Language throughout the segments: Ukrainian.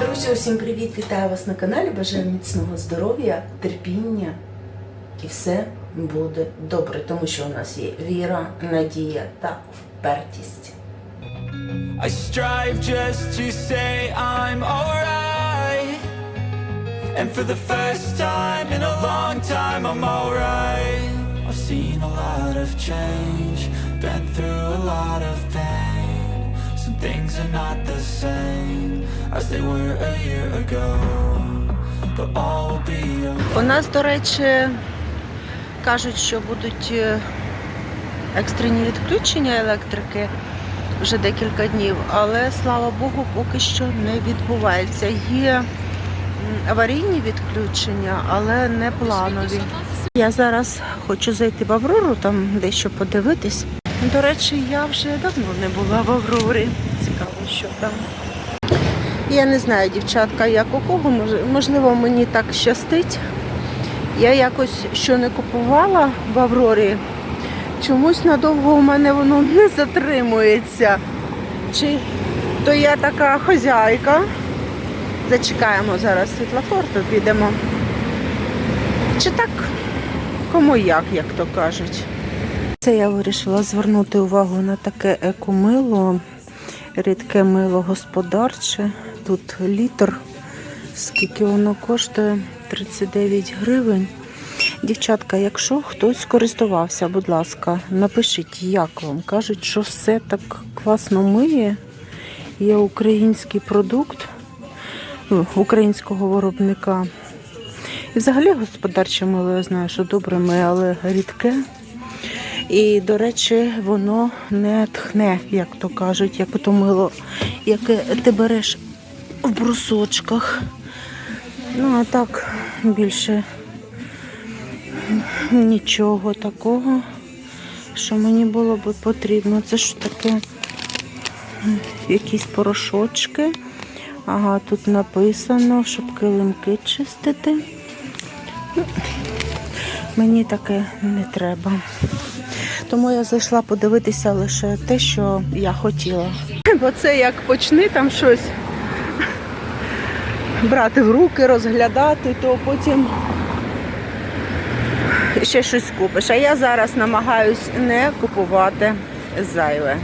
Друзі, усім привіт! Вітаю вас на каналі. Бажаю міцного здоров'я, терпіння і все буде добре, тому що у нас є віра, надія та впертість. I strive just to say I'm alright. And for the first time in a long time, I'm alright. I've seen a lot of change, been through a lot of things are not the same as they were a year ago. But all will be okay. У нас, до речі, кажуть, що будуть е, екстрені відключення електрики вже декілька днів, але слава Богу, поки що не відбувається. Є аварійні відключення, але не планові. Я зараз хочу зайти в Аврору, там дещо подивитись. До речі, я вже давно не була в Аврорі. Що там. Я не знаю, дівчатка, як у кого, Мож- можливо, мені так щастить. Я якось що не купувала в Аврорі, чомусь надовго у мене воно не затримується. Чи то я така хозяйка. Зачекаємо зараз світлофор, то підемо. Чи так, кому як, як то кажуть. Це я вирішила звернути увагу на таке екомило, рідке мило господарче. Тут літр. Скільки воно коштує? 39 гривень. Дівчатка, якщо хтось користувався, будь ласка, напишіть, як вам. Кажуть, що все так класно миє. Є український продукт ну, українського виробника. І взагалі господарче мило, я знаю, що добре миє, але рідке. І, до речі, воно не тхне, як то кажуть, як то мило, яке ти береш в брусочках. Ну, а так більше нічого такого, що мені було би потрібно. Це ж таке якісь порошочки. Ага, тут написано, щоб килимки чистити. Ну, Мені таке не треба. Тому я зайшла подивитися лише те, що я хотіла. Бо це як почни там щось брати в руки, розглядати, то потім ще щось купиш. А я зараз намагаюсь не купувати зайве.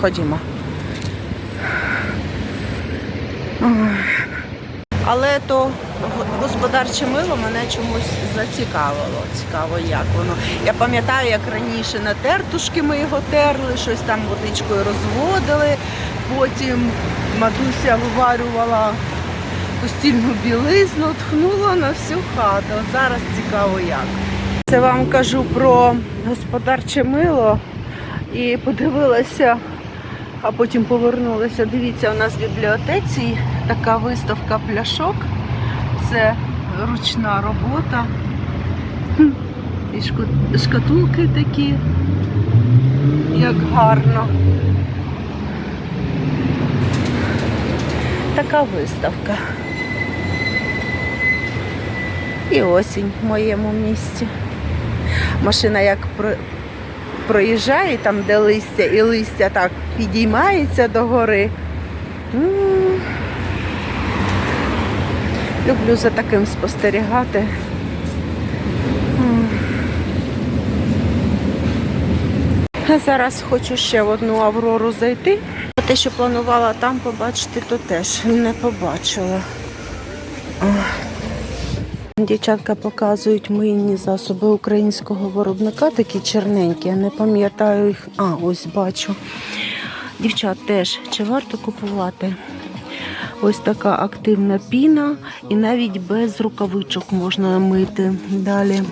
Ходімо. Але то господарче мило мене чомусь зацікавило. Цікаво, як воно. Я пам'ятаю, як раніше на тертушки ми його терли, щось там водичкою розводили. Потім матуся виварювала постільну білизну, тхнула на всю хату. Зараз цікаво як. Це вам кажу про господарче мило і подивилася, а потім повернулася. Дивіться, у нас в бібліотеці така виставка пляшок. Це ручна робота. І шкатулки такі, як гарно. Така виставка. І осінь в моєму місті. Машина як про... проїжджає там, де листя, і листя так підіймається догори. Люблю за таким спостерігати. А зараз хочу ще в одну аврору зайти. Те, що планувала там побачити, то теж не побачила. Дівчатка показують мийні засоби українського виробника, такі черненькі, я не пам'ятаю їх. А, ось бачу. Дівчат теж, чи варто купувати? Ось така активна піна і навіть без рукавичок можна мити. Далі.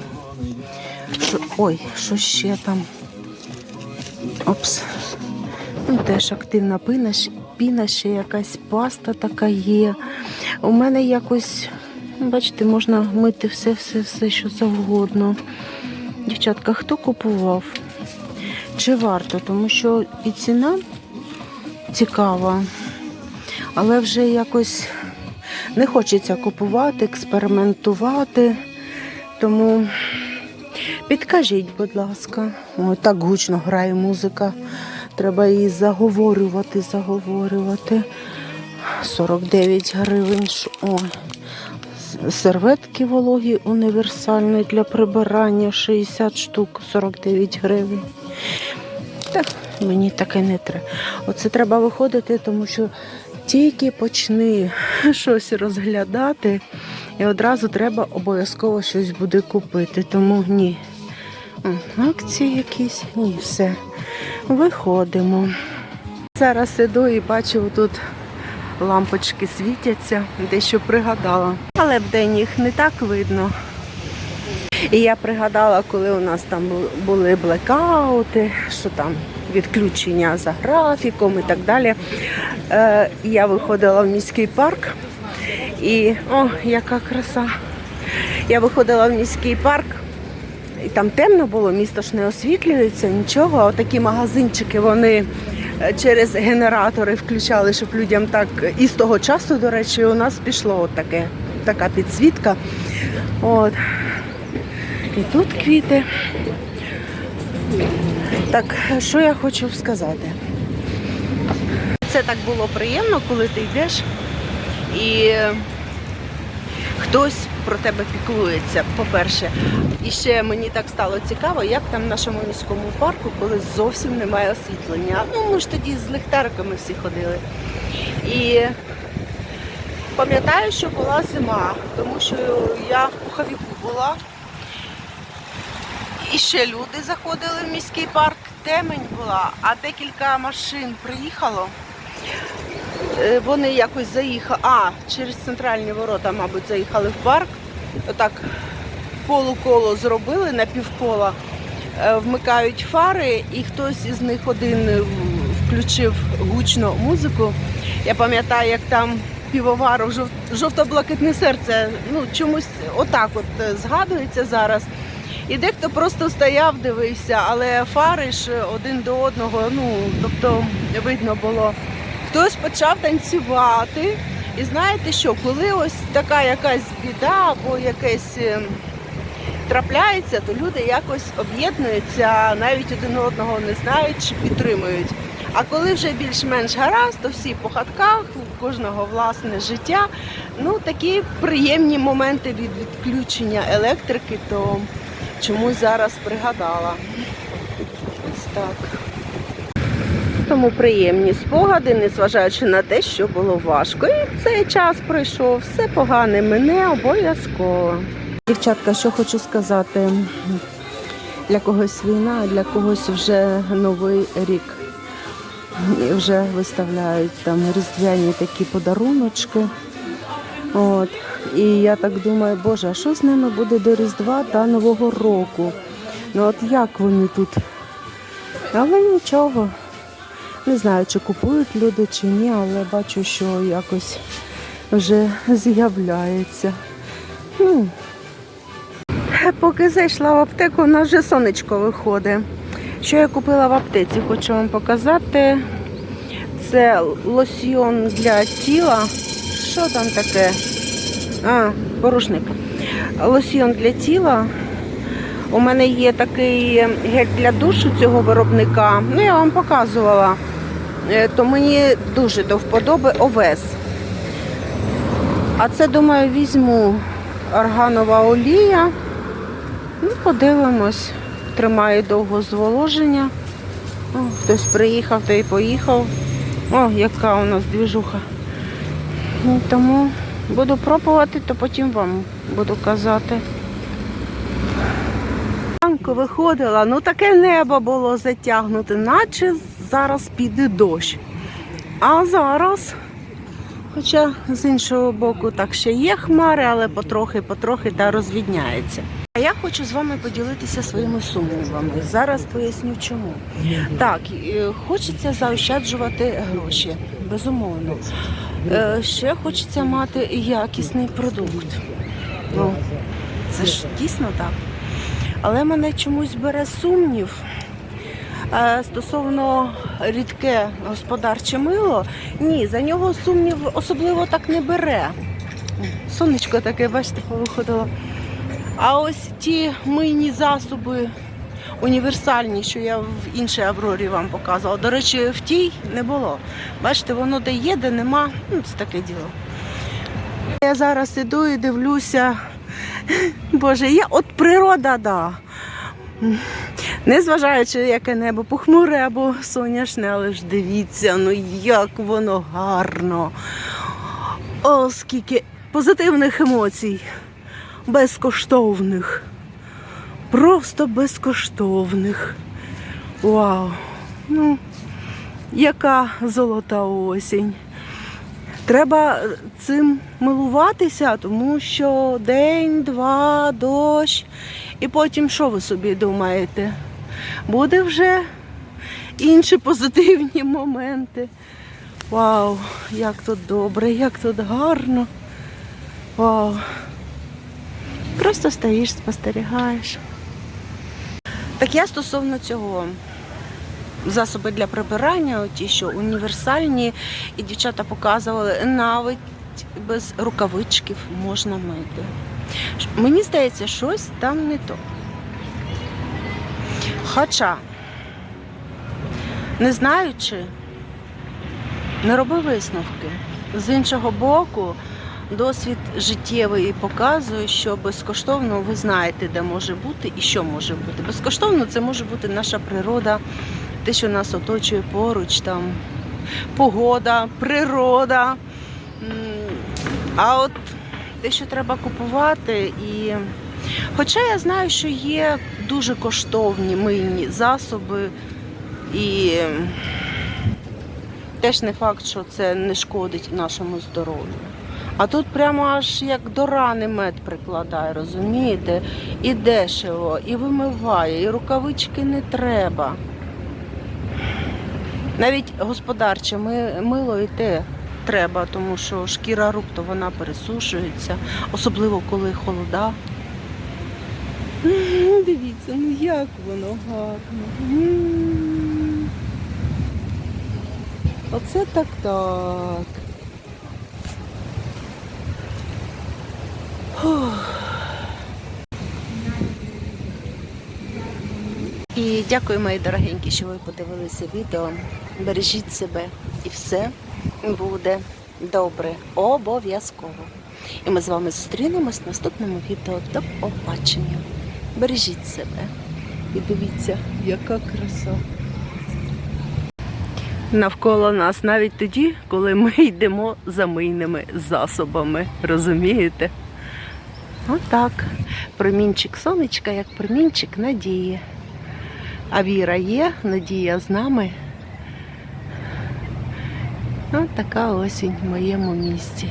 Ой, що ще там? Опс. Ну, теж активна піна, піна, ще якась паста така є. У мене якось, бачите, можна мити все, все, все, що завгодно. Дівчатка, хто купував? Чи варто? Тому що і ціна цікава, але вже якось не хочеться купувати, експериментувати. Тому підкажіть, будь ласка, Ой, так гучно грає музика. Треба її заговорювати, заговорювати. 49 гривень. Ой. Серветки вологі універсальні для прибирання 60 штук, 49 гривень. Так, мені таке не треба. Оце треба виходити, тому що тільки почни щось розглядати, і одразу треба обов'язково щось буде купити. Тому ні. Акції якісь, ні, все. Виходимо. Зараз іду і бачу тут лампочки світяться, дещо пригадала. Але вдень їх не так видно. І я пригадала, коли у нас там були блекаути, що там відключення за графіком і так далі. Е, я виходила в міський парк і о, яка краса! Я виходила в міський парк, і там темно було, місто ж не освітлюється, нічого. Отакі магазинчики вони е, через генератори включали, щоб людям так. І з того часу, до речі, у нас пішло таке, така підсвітка. От. І тут квіти. Так, що я хочу сказати? Це так було приємно, коли ти йдеш і хтось про тебе піклується, по-перше. І ще мені так стало цікаво, як там в нашому міському парку, коли зовсім немає освітлення. Ну, ми ж тоді з ліхтариками всі ходили. І пам'ятаю, що була зима, тому що я в пуховіку була. І ще люди заходили в міський парк, темень була, а декілька машин приїхало. Е, Вони якось заїхали, а, через центральні ворота, мабуть, заїхали в парк. Отак полуколо зробили на півкола, Е, вмикають фари, і хтось із них один включив гучно музику. Я пам'ятаю, як там півоваров жовто-блакитне серце. Ну, чомусь отак от е, згадується зараз. І дехто просто стояв, дивився, але фари ж один до одного, ну тобто видно було. Хтось почав танцювати. І знаєте що, коли ось така якась біда або якесь е, трапляється, то люди якось об'єднуються, навіть один одного не знають чи підтримують. А коли вже більш-менш гаразд, то всі по хатках, у кожного власне життя. Ну такі приємні моменти від відключення електрики, то чомусь зараз пригадала. Ось так. Тому приємні спогади, незважаючи на те, що було важко. І цей час пройшов, все погане мене обов'язково. Дівчатка, що хочу сказати, для когось війна, а для когось вже новий рік. І вже виставляють там різдвяні такі подаруночки. От. І я так думаю, боже, а що з ними буде до Різдва та Нового року? Ну от як вони тут? Але нічого. Не знаю, чи купують люди, чи ні, але бачу, що якось вже з'являється. Ну, поки зайшла в аптеку, у нас вже сонечко виходить. Що я купила в аптеці, хочу вам показати. Це лосьйон для тіла. Що там таке? А, порушник. Лосьйон для тіла. У мене є такий гель для душу цього виробника. Ну, я вам показувала. Е, То мені дуже до вподоби овес. А це, думаю, візьму органова олія. Ну, подивимось. Тримає довго зволоження. О, хтось приїхав, той поїхав. О, яка у нас двіжуха. Ну, Тому буду пробувати, то потім вам буду казати. Ранку виходила, ну таке небо було затягнуте, наче зараз піде дощ. А зараз, хоча з іншого боку, так ще є хмари, але потрохи-потрохи та розвідняється. А я хочу з вами поділитися своїми сумнівами. Зараз поясню чому. Так, е, хочеться заощаджувати гроші. безумовно. Е, Ще хочеться мати якісний продукт. Ну, це ж дійсно так. Але мене чомусь бере сумнів е, стосовно рідке господарче мило. Ні, за нього сумнів особливо так не бере. Сонечко таке, бачите, повиходило. А ось ті мийні засоби універсальні, що я в іншій Аврорі вам показувала. До речі, в тій не було. Бачите, воно де є, де нема. Ну, це таке діло. Я зараз іду і дивлюся. Боже, я от природа, да. Незважаючи, яке небо похмуре або сонячне, але ж дивіться, ну як воно гарно. О, скільки позитивних емоцій, безкоштовних. Просто безкоштовних. Вау! Ну, яка золота осінь. Треба цим милуватися, тому що день, два, дощ. І потім що ви собі думаєте? Буде вже інші позитивні моменти. Вау, як тут добре, як тут гарно. Вау. Просто стоїш, спостерігаєш. Так я стосовно цього. Засоби для прибирання, ті, що універсальні, і дівчата показували, навіть без рукавичків можна мити. Мені здається, щось там не то. Хоча, не знаючи, не роби висновки. З іншого боку, досвід життєвий показує, що безкоштовно ви знаєте, де може бути і що може бути. Безкоштовно це може бути наша природа, те, що нас оточує поруч, там погода, природа. А от те, що треба купувати, і хоча я знаю, що є дуже коштовні мильні засоби, і теж не факт, що це не шкодить нашому здоров'ю. А тут прямо аж як до рани мед прикладає, розумієте? І дешево, і вимиває, і рукавички не треба. Навіть господарче ми- мило і те треба, тому що шкіра рук то вона пересушується, особливо коли холода. Дивіться, ну як воно гарно. Оце так так. І дякую, мої дорогенькі, що ви подивилися відео. Бережіть себе і все буде добре. Обов'язково. І ми з вами зустрінемось в наступному відео. До побачення. Бережіть себе. І дивіться, яка краса. Навколо нас навіть тоді, коли ми йдемо за мийними засобами. Розумієте? Отак. Промінчик сонечка, як промінчик надії. А віра є, надія з нами. Ось така осінь в моєму місті.